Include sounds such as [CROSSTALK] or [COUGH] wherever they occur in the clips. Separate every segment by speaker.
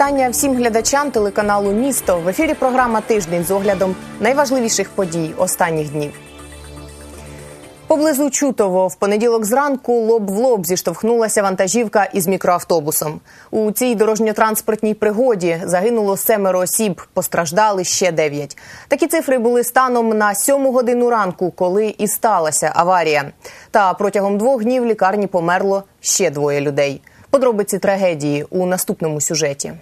Speaker 1: Вітання всім глядачам телеканалу Місто. В ефірі програма Тиждень з оглядом найважливіших подій останніх днів. Поблизу Чутово в понеділок зранку лоб в лоб зіштовхнулася вантажівка із мікроавтобусом. У цій дорожньо-транспортній пригоді загинуло семеро осіб, постраждали ще дев'ять. Такі цифри були станом на сьому годину ранку, коли і сталася аварія. Та протягом двох днів лікарні померло ще двоє людей. Подробиці трагедії у наступному сюжеті.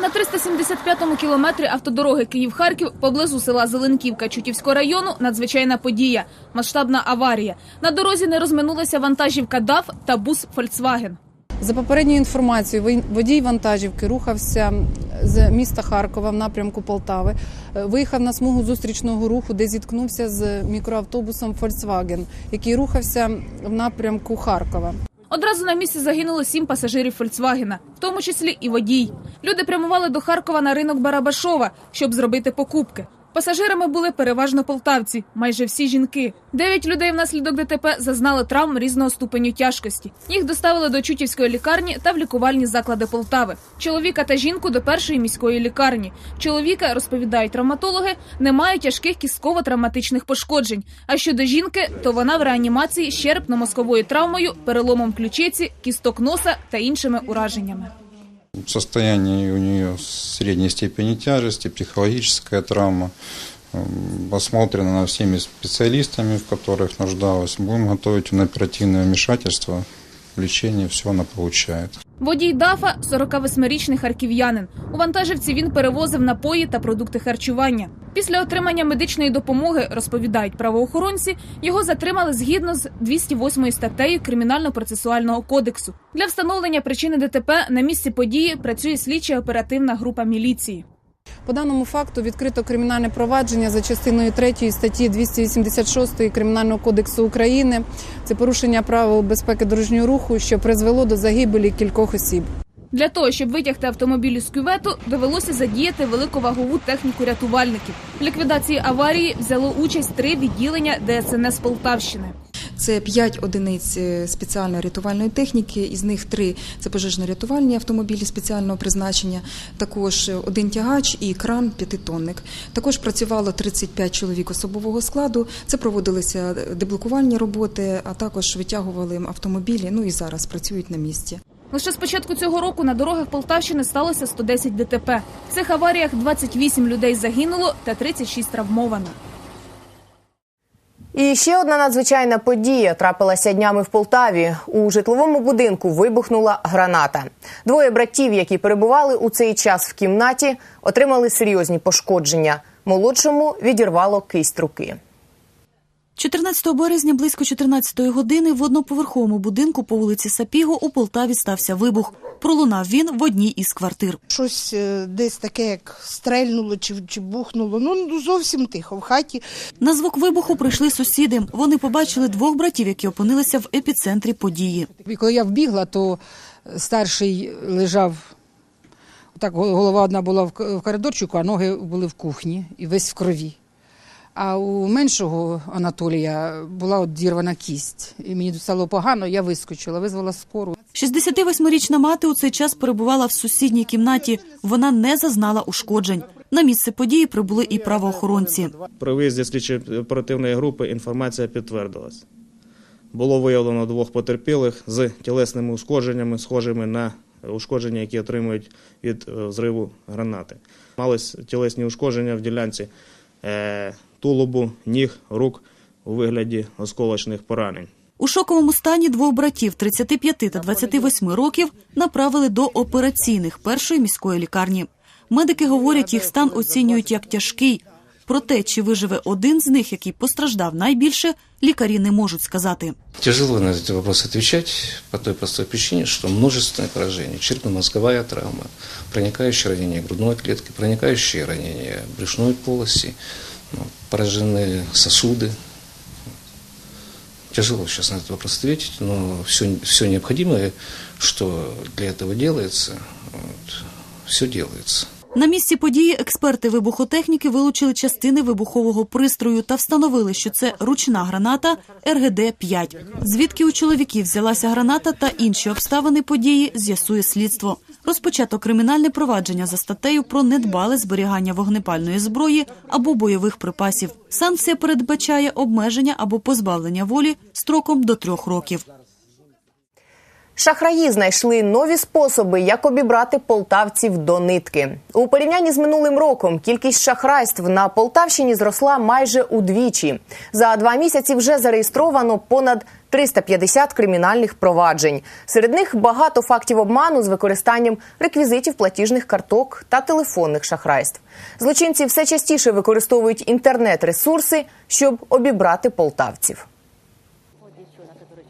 Speaker 2: На 375-му кілометрі автодороги Київ-Харків поблизу села Зеленківка Чутівського району надзвичайна подія – масштабна аварія. На дорозі не розминулася вантажівка ДАФ та бус «Фольксваген».
Speaker 3: За попередньою інформацією, водій вантажівки рухався з міста Харкова в напрямку Полтави. Е, Виїхав на смугу зустрічного руху, де зіткнувся з мікроавтобусом Volkswagen, який рухався в напрямку Харкова.
Speaker 2: Одразу на місці загинуло сім пасажирів «Фольксвагена», в тому числі і водій. Люди прямували до Харкова на ринок Барабашова, щоб зробити покупки. Пасажирами були переважно полтавці, майже всі жінки. Дев'ять людей внаслідок ДТП зазнали травм різного ступеню тяжкості. Їх доставили до Чутівської лікарні та в лікувальні заклади Полтави. Чоловіка та жінку до першої міської лікарні. Чоловіка, розповідають травматологи, не має тяжких кістково-травматичних пошкоджень. А щодо жінки, то вона в реанімації з черепно-мозковою травмою, переломом ключиці, кісток носа та іншими ураженнями.
Speaker 4: Состояние у нее средней степени тяжести, психологическая травма. Осмотрена всеми специалистами, в которых нуждалась. Будем готовить на оперативное вмешательство. Лечение все она получает.
Speaker 2: Водій ДАФа – 48-річний харків'янин. У вантажівці він перевозив напої та продукти харчування. Після отримання медичної допомоги, розповідають правоохоронці, його затримали згідно з 208 статтею Кримінально-процесуального кодексу. Для встановлення причини ДТП на місці події працює слідча оперативна група міліції.
Speaker 3: По даному факту відкрито кримінальне провадження за частиною 3 статті 286 Кримінального кодексу України. Це порушення правил безпеки дорожнього руху, що призвело до загибелі кількох осіб.
Speaker 2: Для того, щоб витягти автомобіль із кювету, довелося задіяти велику вагову техніку рятувальників. В ліквідації аварії взяло участь три відділення ДСНС Полтавщини.
Speaker 5: Це 5 одиниць е, спеціальної рятувальної техніки, із них 3 – це пожежно-рятувальні автомобілі спеціального призначення, також е, один тягач і кран п'ятитонник. Також працювало 35 чоловік особового складу. Це проводилися е, деблокувальні роботи, а також витягували автомобілі. Ну і зараз працюють на місці.
Speaker 2: Лише з початку цього року на дорогах Полтавщини сталося 110 ДТП. В цих аваріях 28 людей загинуло та 36 травмовано.
Speaker 1: І ще одна надзвичайна подія трапилася днями в Полтаві. У житловому будинку вибухнула граната. Двоє братів, які перебували у цей час в кімнаті, отримали серйозні пошкодження. Молодшому відірвало кисть руки.
Speaker 6: 14 березня близько 14 години в одноповерховому будинку по вулиці Сапіго у Полтаві стався вибух. Пролунав він в одній із квартир.
Speaker 7: Щось е, десь таке, як стрельнуло чи, чи бухнуло. Ну, ну зовсім тихо в хаті.
Speaker 6: На звук вибуху прийшли сусіди. Вони побачили двох братів, які опинилися в епіцентрі події.
Speaker 8: Коли я вбігла, то старший лежав, так голова одна була в коридорчику, а ноги були в кухні і весь в крові. А у меншого Анатолія була от дірвана кість. І мені стало погано, я вискочила, визвала скору.
Speaker 6: 68-річна мати у цей час перебувала в сусідній кімнаті. Вона не зазнала ушкоджень. На місце події прибули і правоохоронці.
Speaker 9: При виїзді слідчої оперативної групи інформація підтвердилась. Було виявлено двох потерпілих з тілесними ушкодженнями, схожими на ушкодження, які отримують від е, взриву гранати. Мались тілесні ушкодження в ділянці е, тулубу, ніг, рук у вигляді осколочних поранень.
Speaker 6: У шоковому стані двох братів 35 та 28 років направили до операційних першої міської лікарні. Медики говорять, їх стан оцінюють як тяжкий. Проте, чи виживе один з них, який постраждав найбільше, лікарі не можуть сказати.
Speaker 10: Тяжело на этот вопрос отвечать по той простой причине, что множественное поражение, черепно-мозговая травма, проникающее ранение грудной клетки, проникающее ранение брюшной полости, ну, поражены сосуды. Тяжело сейчас на этот вопрос ответить, но все, все необходимое, что для этого делается, вот, все делается.
Speaker 6: На місці події експерти вибухотехніки вилучили частини вибухового пристрою та встановили, що це ручна граната РГД-5. Звідки у чоловіків взялася граната та інші обставини події, з'ясує слідство. Розпочато кримінальне провадження за статтею про недбале зберігання вогнепальної зброї або бойових припасів. Санкція передбачає обмеження або позбавлення волі строком до трьох років.
Speaker 1: Шахраї знайшли нові способи, як обібрати полтавців до нитки. У порівнянні з минулим роком кількість шахрайств на Полтавщині зросла майже удвічі. За два місяці вже зареєстровано понад 350 кримінальних проваджень. Серед них багато фактів обману з використанням реквізитів платіжних карток та телефонних шахрайств. Злочинці все частіше використовують інтернет-ресурси, щоб обібрати полтавців.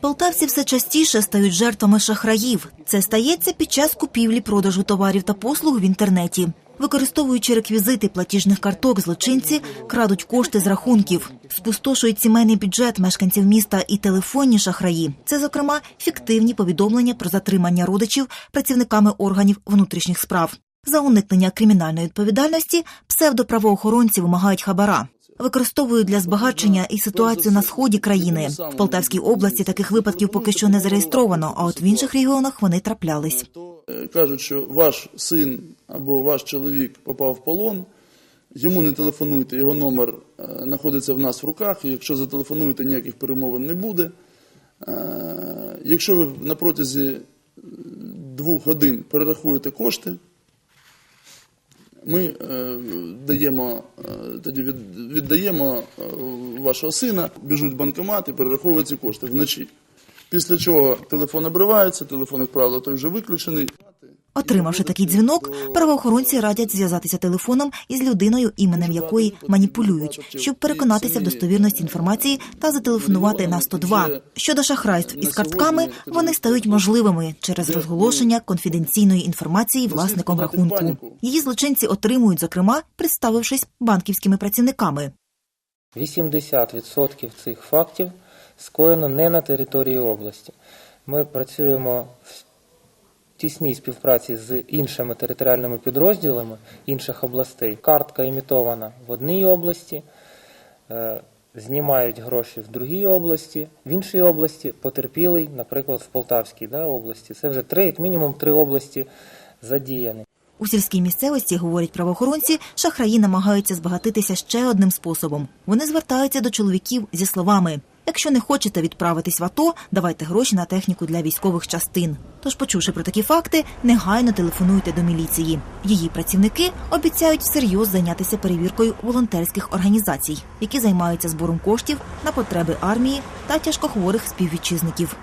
Speaker 11: Полтавці все частіше стають жертвами шахраїв. Це стається під час купівлі-продажу товарів та послуг в інтернеті. Використовуючи реквізити платіжних карток, злочинці крадуть кошти з рахунків, спустошують сімейний бюджет мешканців міста і телефонні шахраї. Це, зокрема, фіктивні повідомлення про затримання родичів працівниками органів внутрішніх справ. За уникнення кримінальної відповідальності псевдоправоохоронці вимагають хабара. Використовують для збагачення і ситуацію на сході країни. В Полтавській області таких випадків поки що не зареєстровано, а от в інших регіонах вони траплялись.
Speaker 12: Е, Кажуть, що ваш син або ваш чоловік попав в полон, йому не телефонуйте, його номер е, знаходиться в нас в руках, і якщо зателефонуєте, ніяких перемовин не буде. Е, Якщо ви на протязі двох годин перерахуєте кошти, ми е, даємо, е, тоді від, віддаємо е, вашого сина, біжуть в банкомат перераховують ці кошти вночі. Після чого телефон обривається, телефон, як правило, той вже виключений.
Speaker 11: Отримавши такий дзвінок, правоохоронці радять зв'язатися телефоном із людиною, іменем якої маніпулюють, щоб переконатися в достовірності інформації та зателефонувати на 102. Щодо шахрайств із картками, вони стають можливими через розголошення конфіденційної інформації власником рахунку. Її злочинці отримують, зокрема, представившись банківськими працівниками.
Speaker 13: 80% цих фактів скоєно не на території області. Ми працюємо тісній співпраці з іншими територіальними підрозділами інших областей. Картка імітована в одній області, е, знімають гроші в другій області, в іншій області потерпілий, наприклад, в Полтавській да, області. Це вже три, як мінімум три області задіяні.
Speaker 11: У сільській місцевості, говорять правоохоронці, шахраї намагаються збагатитися ще одним способом. Вони звертаються до чоловіків зі словами: якщо не хочете відправитись в АТО, давайте гроші на техніку для військових частин. Тож, почувши про такі факти, негайно телефонуйте до міліції. Її працівники обіцяють всерйоз зайнятися перевіркою волонтерських організацій, які займаються збором коштів на потреби армії та тяжкохворих співвітчизників.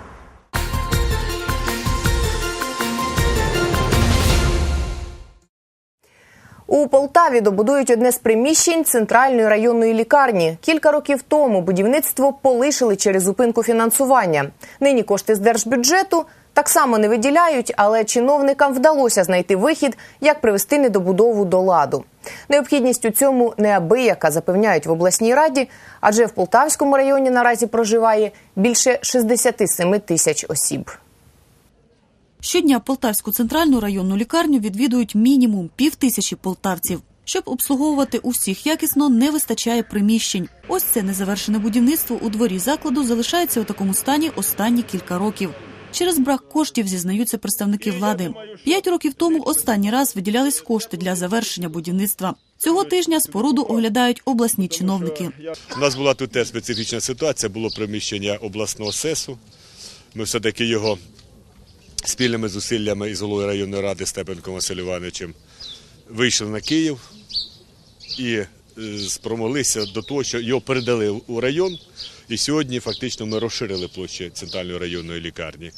Speaker 1: У Полтаві добудують одне з приміщень центральної районної лікарні. Кілька років тому будівництво полишили через зупинку фінансування. Нині кошти з держбюджету так само не виділяють, але чиновникам вдалося знайти вихід, як привести недобудову до ладу. Необхідність у цьому неабияка запевняють в обласній раді, адже в Полтавському районі наразі проживає більше 67 тисяч осіб.
Speaker 6: Щодня Полтавську центральну районну лікарню відвідують мінімум півтисячі полтавців. Щоб обслуговувати усіх якісно, не вистачає приміщень. Ось це незавершене будівництво у дворі закладу залишається у такому стані останні кілька років. Через брак коштів зізнаються представники влади. П'ять років тому останній раз виділялись кошти для завершення будівництва. Цього тижня споруду оглядають обласні чиновники.
Speaker 14: У нас була тут теж специфічна ситуація, було приміщення обласного СЕСу. Ми все-таки його спільними зусиллями із головою районної ради Степенком Василем Івановичем вийшли на Київ і е, спромоглися до того, що його передали у район. І сьогодні фактично ми розширили площі центральної районної лікарні.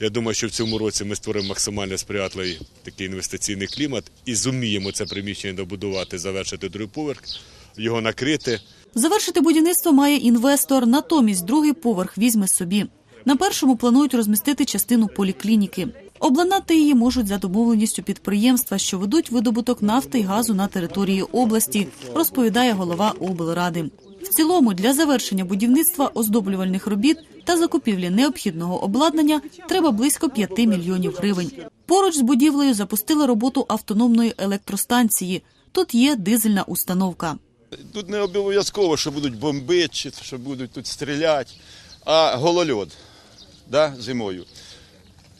Speaker 14: Я думаю, що в цьому році ми створимо максимально сприятливий такий інвестиційний клімат і зуміємо це приміщення добудувати, завершити другий поверх, його накрити.
Speaker 6: Завершити будівництво має інвестор, натомість другий поверх візьме собі. На першому планують розмістити частину поліклініки. Обладнати її можуть за домовленістю підприємства, що ведуть видобуток нафти і газу на території області, розповідає голова облради. В цілому для завершення будівництва оздоблювальних робіт та закупівлі необхідного обладнання треба близько 5 мільйонів гривень. Поруч з будівлею запустили роботу автономної електростанції. Тут є дизельна установка.
Speaker 15: Тут не обов'язково, що будуть бомбити, що будуть тут стріляти, а голольот да, зимою.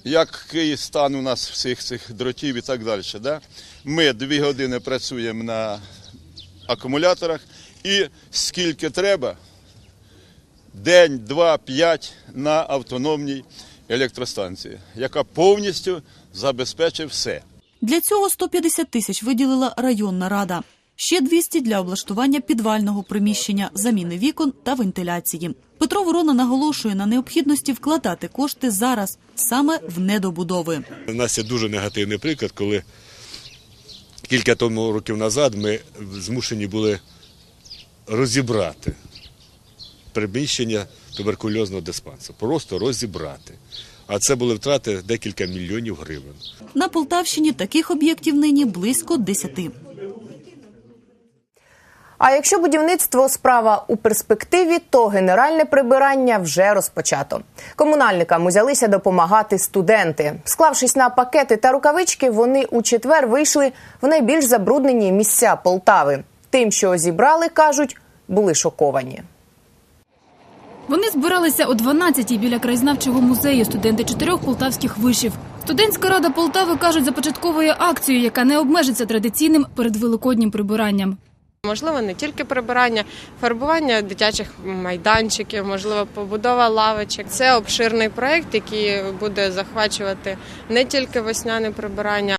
Speaker 15: Який стан у нас всіх цих дротів і так далі. Да? Ми дві години працюємо на акумуляторах і скільки треба, день, два, п'ять на автономній електростанції, яка повністю забезпечить все.
Speaker 6: Для цього 150 тисяч виділила районна рада. Ще 200 для облаштування підвального приміщення, заміни вікон та вентиляції. Петро Ворона наголошує на необхідності вкладати кошти зараз саме в недобудови.
Speaker 14: У нас є дуже негативний приклад, коли кілька тому років назад ми змушені були розібрати приміщення туберкульозного диспансеру. Просто розібрати. А це були втрати декілька мільйонів гривень.
Speaker 6: На Полтавщині таких об'єктів нині близько 10.
Speaker 1: А якщо будівництво справа у перспективі, то генеральне прибирання вже розпочато. Комунальникам узялися допомагати студенти. Склавшись на пакети та рукавички, вони у четвер вийшли в найбільш забруднені місця Полтави. Тим, що зібрали, кажуть, були шоковані.
Speaker 16: Вони збиралися о 12-й біля краєзнавчого музею студенти чотирьох полтавських вишів. Студентська рада Полтави кажуть, започатковує акцію, яка не обмежиться традиційним передвеликоднім прибиранням.
Speaker 17: Можливо, не тільки прибирання, фарбування дитячих майданчиків, можливо, побудова лавочок. Це обширний проект, який буде захвачувати не тільки весняне прибирання.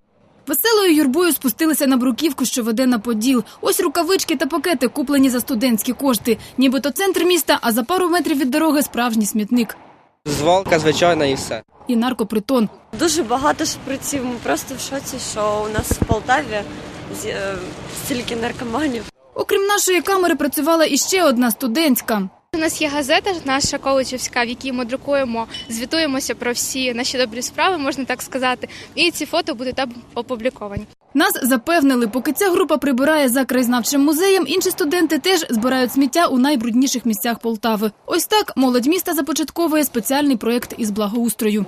Speaker 16: Веселою юрбою спустилися на бруківку, що веде на поділ. Ось рукавички та пакети, куплені за студентські кошти. Нібито центр міста, а за пару метрів від дороги справжній смітник.
Speaker 18: Звалка, звичайно, і все.
Speaker 16: І наркопритон.
Speaker 19: Дуже багато шприців. Ми просто в шоці, що у нас в Полтаві стільки наркоманів.
Speaker 16: Окрім нашої камери, працювала іще одна студентська.
Speaker 20: У нас є газета, наша коледжівська, в якій ми друкуємо, звітуємося про всі наші добрі справи, можна так сказати. І ці фото будуть там опубліковані.
Speaker 16: Нас запевнили, поки ця група прибирає за краєзнавчим музеєм, інші студенти теж збирають сміття у найбрудніших місцях Полтави. Ось так молодь міста започатковує спеціальний проєкт із благоустрою.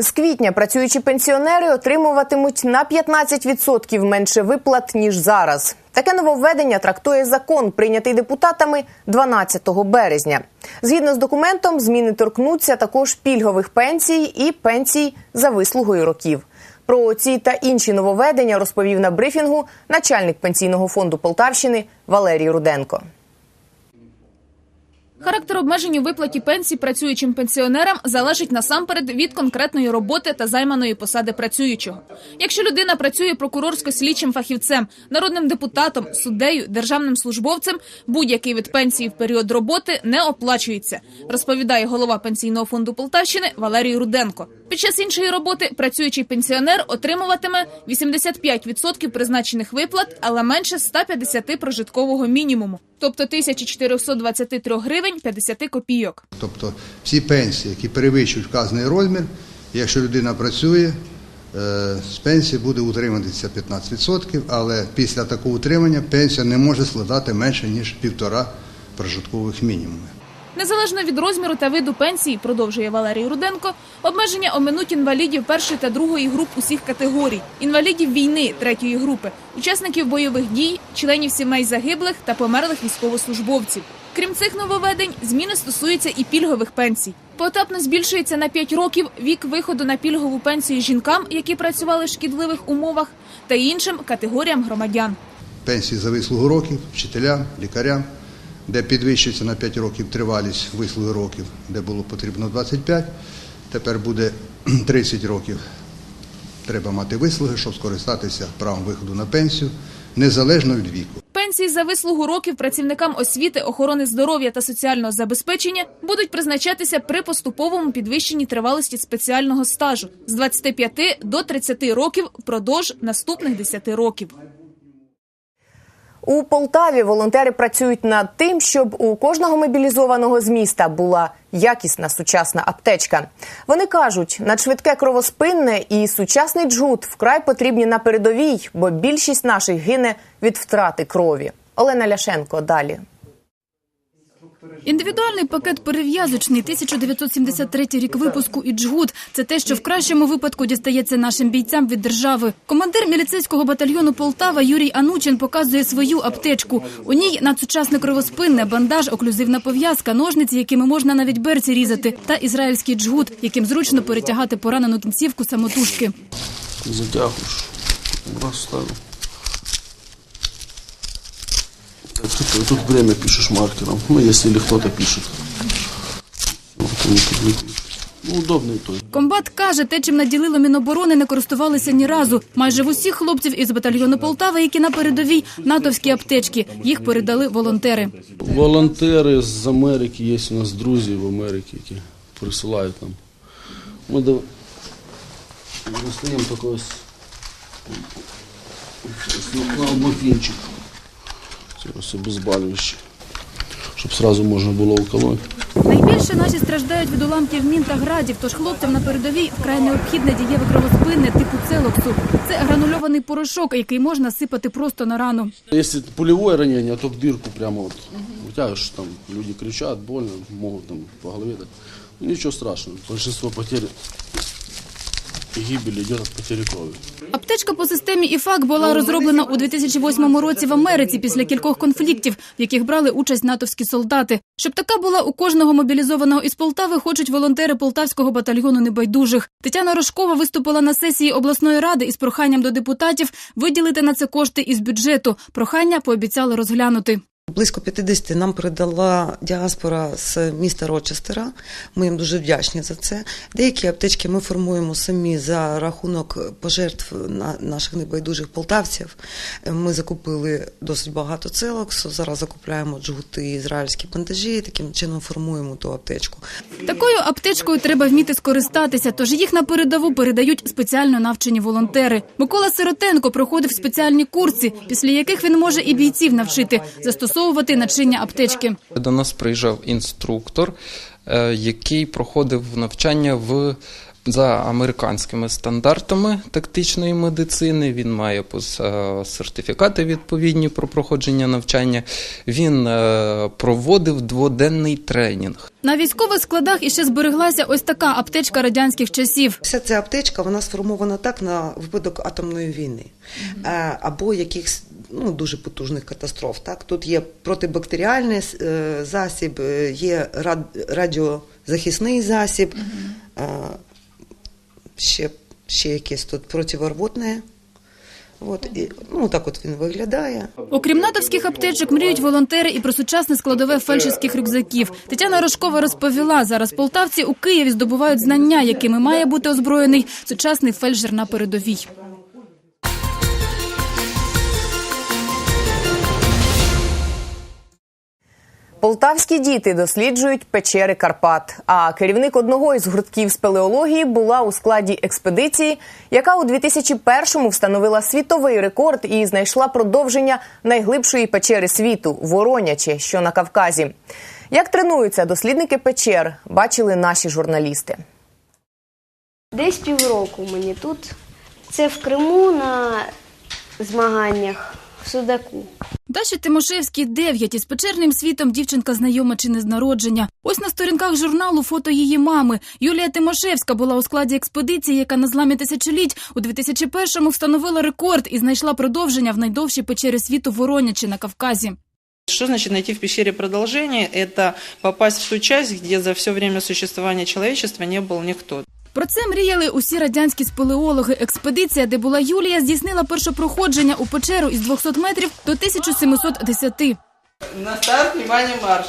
Speaker 1: З квітня працюючі пенсіонери отримуватимуть на 15% менше виплат ніж зараз. Таке нововведення трактує закон, прийнятий депутатами 12 березня. Згідно з документом, зміни торкнуться також пільгових пенсій і пенсій за вислугою років. Про ці та інші нововведення розповів на брифінгу начальник пенсійного фонду Полтавщини Валерій Руденко.
Speaker 16: Характер обмежень у виплаті пенсій працюючим пенсіонерам залежить насамперед від конкретної роботи та займаної посади працюючого. Якщо людина працює прокурорсько-слідчим фахівцем, народним депутатом, суддею, державним службовцем, будь-який від пенсії в період роботи не оплачується, розповідає голова пенсійного фонду Полтавщини Валерій Руденко. Під час іншої роботи працюючий пенсіонер отримуватиме 85% призначених виплат, але менше 150 прожиткового мінімуму, тобто 1423 гривень 50 копійок.
Speaker 21: Тобто всі пенсії, які перевищують вказаний розмір, якщо людина працює, е, з пенсії буде утримуватися 15%, але після такого утримання пенсія не може складати менше, ніж півтора прожиткових мінімумів.
Speaker 16: Незалежно від розміру та виду пенсії, продовжує Валерій Руденко, обмеження оминуть інвалідів першої та другої груп усіх категорій, інвалідів війни третьої групи, учасників бойових дій, членів сімей загиблих та померлих військовослужбовців. Крім цих нововведень, зміни стосуються і пільгових пенсій. Поетапно збільшується на 5 років вік виходу на пільгову пенсію жінкам, які працювали в шкідливих умовах, та іншим категоріям громадян.
Speaker 21: Пенсії за вислугу років, вчителям, лікарям, де підвищується на 5 років тривалість вислуги років, де було потрібно 25, тепер буде [CLEARS THROAT] 30 років. Треба мати вислуги, щоб скористатися правом виходу на пенсію, незалежно від віку.
Speaker 16: Пенсії за вислугу років працівникам освіти, охорони здоров'я та соціального забезпечення будуть призначатися при поступовому підвищенні тривалості спеціального стажу з 25 до 30 років впродовж наступних 10 років.
Speaker 1: У Полтаві волонтери працюють над тим, щоб у кожного мобілізованого з міста була якісна сучасна аптечка. Вони кажуть, надшвидке кровоспинне і сучасний джгут вкрай потрібні на передовій, бо більшість наших гине від втрати крові. Олена Ляшенко далі.
Speaker 16: Індивідуальний пакет перев'язочний 1973 рік випуску і джгут – це те, що в кращому випадку дістається нашим бійцям від держави. Командир міліцейського батальйону Полтава Юрій Анучин показує свою аптечку. У ній надсучасне кровоспинне, бандаж, оклюзивна пов'язка, ножниці, якими можна навіть берці різати, та ізраїльський джгут, яким зручно перетягати поранену кінцівку самотужки.
Speaker 22: Затягуєш. Раз ставив. Так, Тут, тут время пишешь маркером. Ну, если или кто-то пишет. Ну, той.
Speaker 16: Комбат каже, те, чим наділило Міноборони, не користувалися ні разу. Майже в усіх хлопців із батальйону Полтава, які на передовій, натовські аптечки. Їх передали волонтери.
Speaker 22: Волонтери з Америки є у нас друзі в Америці, які присилають нам. Ми достаємо такий ось морфінчик. Це ось обезболююче, щоб одразу можна було уколоти.
Speaker 16: Найбільше наші страждають від уламків мін та градів, тож хлопцям на передовій вкрай необхідне дієве кровоспинне типу целоксу. Це гранульований порошок, який можна сипати просто на рану.
Speaker 22: Если пулевое ранение, то в дырку прямо вот вытягиваешь, там люди кричат, больно, могут там по голове дать. Ну, ничего страшного. Большинство потерь гибель идет от потери крови.
Speaker 16: Аптечка по системі ІФАК була розроблена у 2008 році в Америці після кількох конфліктів, в яких брали участь натовські солдати. Щоб така була у кожного мобілізованого із Полтави, хочуть волонтери полтавського батальйону небайдужих. Тетяна Рожкова виступила на сесії обласної ради із проханням до депутатів виділити на це кошти із бюджету. Прохання пообіцяли розглянути.
Speaker 23: Близько 50 нам передала діаспора з міста Рочестера. Ми їм дуже вдячні за це. Деякі аптечки ми формуємо самі за рахунок пожертв на наших небайдужих полтавців. Ми закупили досить багато целоксу. Зараз закупляємо джгути, ізраїльські бандажі. і Таким чином формуємо ту аптечку.
Speaker 16: Такою аптечкою треба вміти скористатися, тож їх на передову передають спеціально навчені волонтери. Микола Сиротенко проходив спеціальні курси, після яких він може і бійців навчити застосовувати начиння аптечки.
Speaker 24: До нас приїжджав інструктор, е, який проходив навчання в за американськими стандартами тактичної медицини. Він має е, сертифікати відповідні про проходження навчання. Він е, проводив дводенний тренінг.
Speaker 16: На військових складах іще збереглася ось така аптечка радянських часів.
Speaker 23: Вся ця аптечка вона сформована так на випадок атомної війни або якихось ну, дуже потужних катастроф. Так? Тут є протибактеріальний е, засіб, е, є рад- радіозахисний засіб, е, ще, ще якесь тут противорвотне. От, і, ну, так от він виглядає.
Speaker 16: Окрім натовських аптечок, мріють волонтери і про сучасне складове фельдшерських рюкзаків. Тетяна Рожкова розповіла, зараз полтавці у Києві здобувають знання, якими має бути озброєний сучасний фельдшер на передовій.
Speaker 1: Полтавські діти досліджують печери Карпат. А керівник одного із гуртків спелеології була у складі експедиції, яка у 2001-му встановила світовий рекорд і знайшла продовження найглибшої печери світу Вороняче, що на Кавказі. Як тренуються дослідники печер, бачили наші журналісти.
Speaker 25: Десь півроку мені тут. Це в Криму на змаганнях Судаку.
Speaker 16: Даші Тимошевській 9 із печерним світом дівчинка знайома чи не з народження. Ось на сторінках журналу фото її мами. Юлія Тимошевська була у складі експедиції, яка на зламі тисячоліть у 2001-му встановила рекорд і знайшла продовження в найдовшій печері світу Воронячі на Кавказі.
Speaker 26: Что значит найти в пещере продолжение? Это попасть в ту часть, где за все время существования человечества не был никто.
Speaker 16: Про це мріяли усі радянські спелеологи. Експедиція, де була Юлія, здійснила перше проходження у печеру із 200 метрів до 1710.
Speaker 26: На старт, внимание, марш!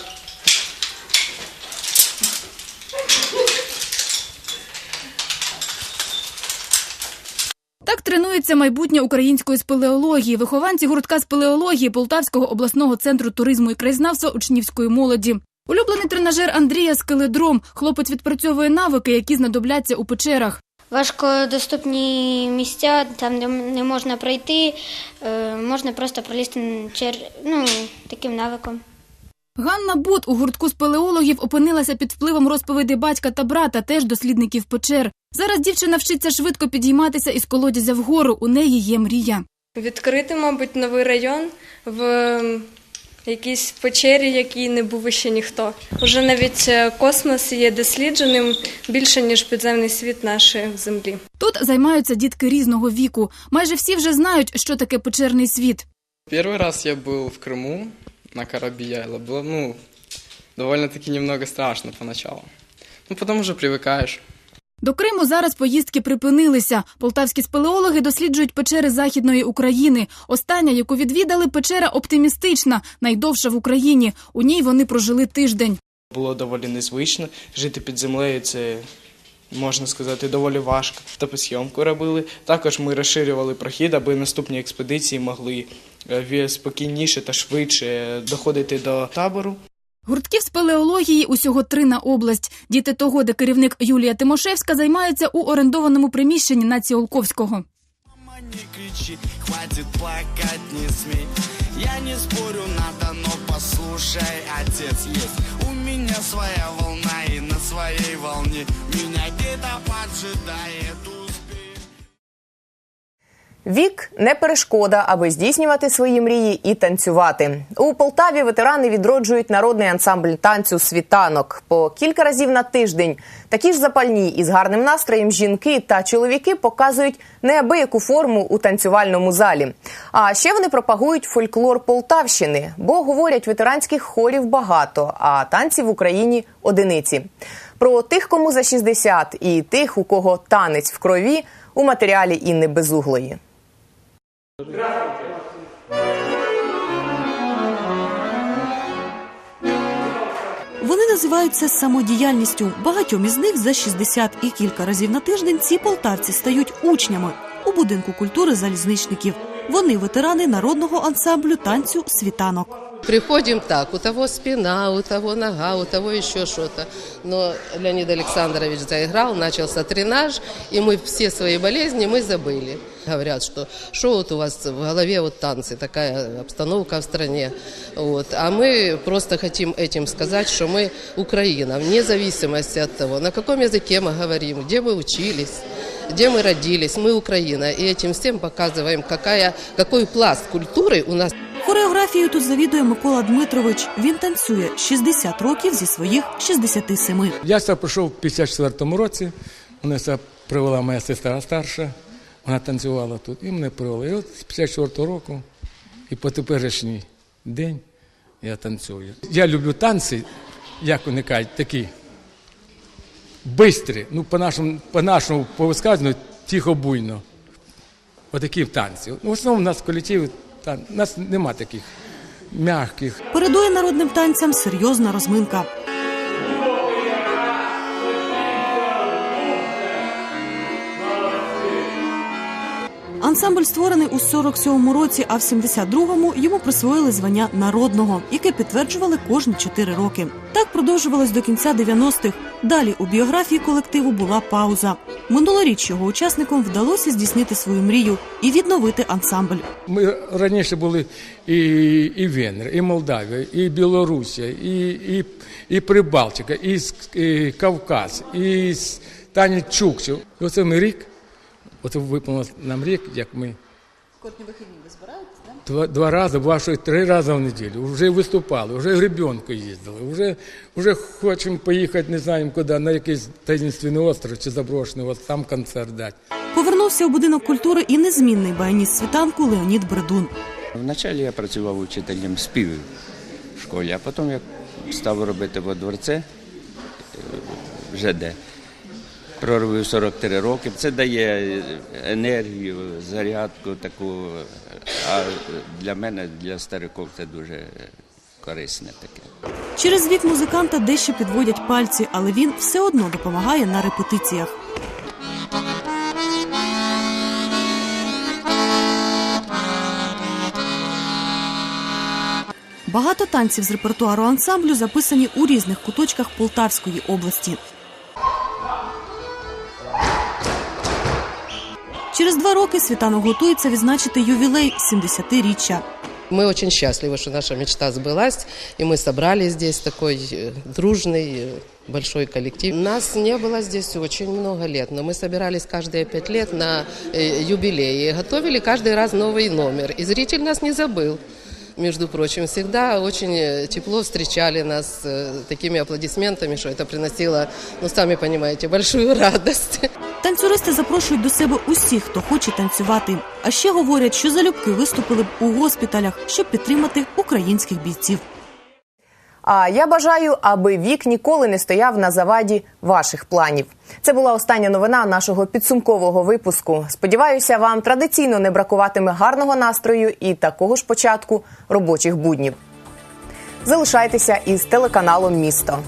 Speaker 16: Так тренується майбутнє української спелеології. Вихованці гуртка спелеології Полтавського обласного центру туризму і краєзнавства учнівської молоді. Улюблений тренажер Андрія скеледром. Хлопець відпрацьовує навики, які знадобляться у печерах.
Speaker 27: Важкодоступні місця, там де не можна пройти, е, можна просто пролізти чер... ну, таким навиком.
Speaker 16: Ганна Бут у гуртку спелеологів опинилася під впливом розповідей батька та брата, теж дослідників печер. Зараз дівчина вчиться швидко підійматися із колодязя вгору. У неї є мрія.
Speaker 28: Відкрити, мабуть, новий район в
Speaker 19: якійсь печері, якій не був ще ніхто. Уже навіть е, космос є дослідженим більше ніж підземний світ нашої землі.
Speaker 16: Тут займаються дітки різного віку. Майже всі вже знають, що таке печерний світ.
Speaker 18: Первый раз я был в Крыму на корабле Яйла. Было, ну, довольно-таки немного страшно поначалу. Ну, потом уже привыкаешь.
Speaker 16: До Криму зараз поїздки припинилися. Полтавські спелеологи досліджують печери Західної України. Остання, яку відвідали, печера оптимістична, найдовша в Україні. У ній вони прожили тиждень.
Speaker 18: Було доволі незвично. Жити під землею це, можна сказати, доволі важко. Топосйомку робили. Також ми розширювали прохід, аби наступні експедиції могли е, спокійніше та швидше доходити до табору.
Speaker 16: Гуртків спелеології усього три на область. Діти того, де керівник Юлія Тимошевська займаються у орендованому приміщенні на Ціолковського.
Speaker 29: кричи, хватит плакать, не смей Я не спорю, надо, но послушай, отец есть У меня своя волна и на своей волне Меня где-то поджидает
Speaker 1: Вік не перешкода, аби здійснювати свої мрії і танцювати. У Полтаві ветерани відроджують народний ансамбль танцю світанок по кілька разів на тиждень. Такі ж запальні і з гарним настроєм жінки та чоловіки показують неабияку форму у танцювальному залі. А ще вони пропагують фольклор Полтавщини, бо говорять, ветеранських хорів багато, а танців в Україні одиниці. Про тих, кому за 60 і тих, у кого танець в крові, у матеріалі Інни Безуглої.
Speaker 6: Вони називають це самодіяльністю. Багатьом із них за 60 і кілька разів на тиждень ці полтавці стають учнями у будинку культури залізничників. Вони ветерани народного ансамблю танцю світанок.
Speaker 30: Приходим так, у того спина, у того нога, у того еще что-то. Но Леонид Александрович заиграл, начался тренаж, и мы все свои болезни мы забыли. Говорят, что что вот у вас в голове вот танцы, такая обстановка в стране. Вот. А мы просто хотим этим сказать, что мы Украина, вне зависимости от того, на каком языке мы говорим, где мы учились, где мы родились, мы Украина. И этим всем показываем, какая, какой пласт культуры у нас
Speaker 6: Хореографією тут завідує Микола Дмитрович. Він танцює 60 років зі своїх 67.
Speaker 31: Я сюди прийшов в 54-му році. Мене сюди привела моя сестра старша. Вона танцювала тут і мене привела. І от з 54-го року і по теперішній день я танцюю. Я люблю танці, як вони кажуть, такі бистрі. Ну, по-нашому, по-нашому, по висказанню, тихо-буйно. Отакі танці. Ну, в основному у нас колектив, та, у нас нема таких м'яких.
Speaker 6: Передує народним танцям серйозна розминка. Ансамбль створений у 47-му році, а в 72-му йому присвоїли звання народного, яке підтверджували кожні 4 роки. Так продовжувалось до кінця 90-х. Далі у біографії колективу була пауза. Минулоріч його учасникам вдалося здійснити свою мрію і відновити ансамбль.
Speaker 31: Ми раніше були і, і Венгрія, і Молдавія, і Білорусія, і, і, і Прибалтика, і, і Кавказ, і Таня. Оце ми рік, оце виповнилось нам рік, як ми
Speaker 6: Кожні вихідні ви збираєтесь, так?
Speaker 31: два, два рази, бува, що три рази в неділю. Вже виступали, вже гребенку їздили, вже, вже хочемо поїхати, не знаємо куди, на якийсь таїнственний остров чи заброшений, от там концерт дати.
Speaker 6: Повернувся у будинок культури і незмінний баяніст світанку Леонід Бредун.
Speaker 32: Вначалі я працював учителем співів в школі, а потім я став робити во дворце е, в ЖД. Проробив 43 роки. Це дає енергію, зарядку таку. А для мене, для стариків, це дуже корисне таке.
Speaker 6: Через вік музиканта дещо підводять пальці, але він все одно допомагає на репетиціях. Багато танців з репертуару ансамблю записані у різних куточках Полтавської області. Через два роки світанок готується відзначити ювілей 70-річчя.
Speaker 30: Мы очень счастливы, что наша мечта сбылась, и мы собрали здесь такой э, дружный э, большой коллектив. Нас не было здесь очень много лет, но мы собирались каждые пять лет на э, юбилей и готовили каждый раз новый номер. И зритель нас не забыл. между прочим, всегда очень э, тепло встречали нас э, такими аплодисментами, что это приносило, ну, сами понимаете, большую радость.
Speaker 6: Танцюристи запрошують до себе усіх, хто хоче танцювати. А ще говорять, що залюбки виступили б у госпіталях, щоб підтримати українських бійців.
Speaker 1: А я бажаю, аби вік ніколи не стояв на заваді ваших планів. Це була остання новина нашого підсумкового випуску. Сподіваюся, вам традиційно не бракуватиме гарного настрою і такого ж початку робочих буднів. Залишайтеся із телеканалом Місто.